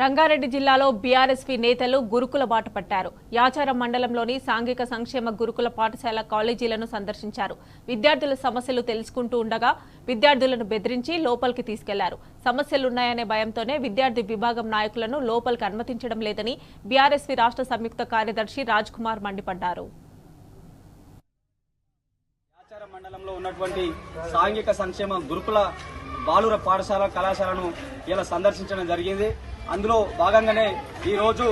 రంగారెడ్డి జిల్లాలో బీఆర్ఎస్పీ నేతలు గురుకుల బాట పట్టారు. యాచారం మండలంలోని సాంఘిక సంక్షేమ గురుకుల పాఠశాల కాలేజీలను సందర్శించారు. విద్యార్థుల సమస్యలు తెలుసుకుంటూ ఉండగా విద్యార్థులను బెదిరించి లోపలికి తీసుకెళ్ళారు. సమస్యలున్నాయనే భయంతోనే విద్యార్థి విభాగం నాయకులను లోపలికి అనుమతించడం లేదని బీఆర్ఎస్పీ రాష్ట్ర సంయుక్త కార్యదర్శి రాజ్ కుమార్ మండిపడ్డారు మండలంలో ఉన్నటువంటి సాంఘిక సంక్షేమ గురుకుల బాలుర పాఠశాల కళాశాలను ఇలా సందర్శించడం జరిగింది. అందులో భాగంగానే ఈరోజు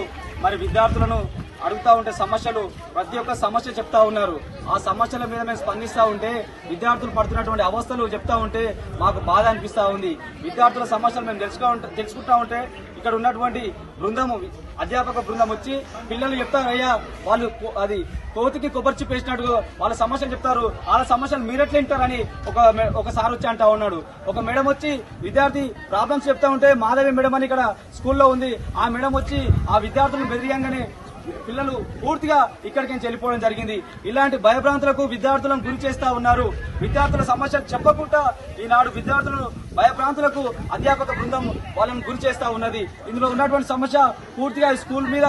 మరి విద్యార్థులను అడుగుతా ఉంటే సమస్యలు ప్రతి ఒక్క సమస్య చెప్తా ఉన్నారు. ఆ సమస్యల మీద మేము స్పందిస్తూ ఉంటే విద్యార్థులు పడుతున్నటువంటి అవస్థలు చెప్తా ఉంటే మాకు బాధ అనిపిస్తూ ఉంది. విద్యార్థుల సమస్యలు మేము తెలుసుకో తెలుసుకుంటా ఉంటే ఇక్కడ ఉన్నటువంటి బృందము అధ్యాపక బృందం వచ్చి పిల్లలు చెప్తారు అయ్యా వాళ్ళు కో- అది కోతికి కొబ్బరి చిప్ప వేసినట్టు వాళ్ళ సమస్యలు చెప్తారు. వాళ్ళ సమస్యలు మీరెట్లా వింటారని ఒక ఒక సార్ వచ్చి అంటా ఉన్నాడు. ఒక మేడం వచ్చి విద్యార్థి ప్రాబ్లమ్స్ చెప్తా ఉంటే మాధవి మేడం అని ఇక్కడ స్కూల్లో ఉంది. ఆ మేడం వచ్చి ఆ విద్యార్థులను బెదిరియంగానే పిల్లలు పూర్తిగా ఇక్కడికి నుంచి వెళ్ళిపోవడం జరిగింది. ఇలాంటి భయభ్రాంతులకు విద్యార్థులను గురి చేస్తా ఉన్నారు. విద్యార్థుల సమస్యలు చెప్పకుండా ఈనాడు విద్యార్థులను భయభ్రాంతులకు అధ్యాపక బృందం వాళ్ళని గురి చేస్తా ఉన్నది. ఇందులో ఉన్నటువంటి సమస్య పూర్తిగా ఈ స్కూల్ మీద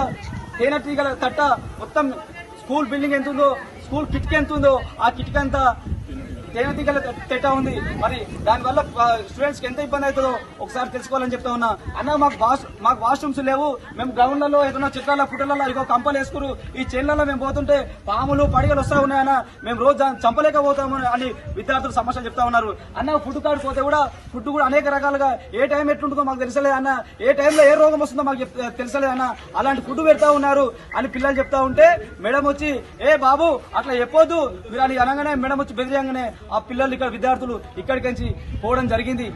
తేనెటీగల తట్ట మొత్తం స్కూల్ బిల్డింగ్ ఎంత ఉందో స్కూల్ కిటికీ ఎంత ఉందో ఆ కిటికీ అంతా తేనెటీగల తెట్ట ఉంది. మరి దానివల్ల స్టూడెంట్స్కి ఎంత ఇబ్బంది అవుతుందో ఒకసారి తెలుసుకోవాలని చెప్తా ఉన్నా. అన్న మాకు వాష్ మాకు వాష్రూమ్స్ లేవు. మేము గ్రౌండ్లలో ఏదైనా చిత్రాల పుట్టలలో ఇగో కంపలు వేసుకురు. ఈ చేనులలో మేము పోతుంటే పాములు పడిగలు వస్తా ఉన్నాయన్న మేము రోజు దాన్ని చంపలేకపోతాము అని విద్యార్థులు సమస్యలు చెప్తా ఉన్నారు. అన్న ఫుడ్ కార్డు పోతే కూడా ఫుడ్ కూడా అనేక రకాలుగా ఏ టైం ఎట్లుంటుందో మాకు తెలుసలేదు అన్న. ఏ టైంలో ఏ రోగం వస్తుందో మాకు చెప్- తెలుసలేదు అన్న. అలాంటి ఫుడ్ పెడతా ఉన్నారు అని పిల్లలు చెప్తా ఉంటే మేడం వచ్చి ఏ బాబు అట్లా చెప్పొద్దు. మీరు అని అనగానే మేడం వచ్చి బెదిరియంగానే ఆ పిల్లలు ఇక్కడ విద్యార్థులు ఇక్కడికి పోవడం జరిగింది.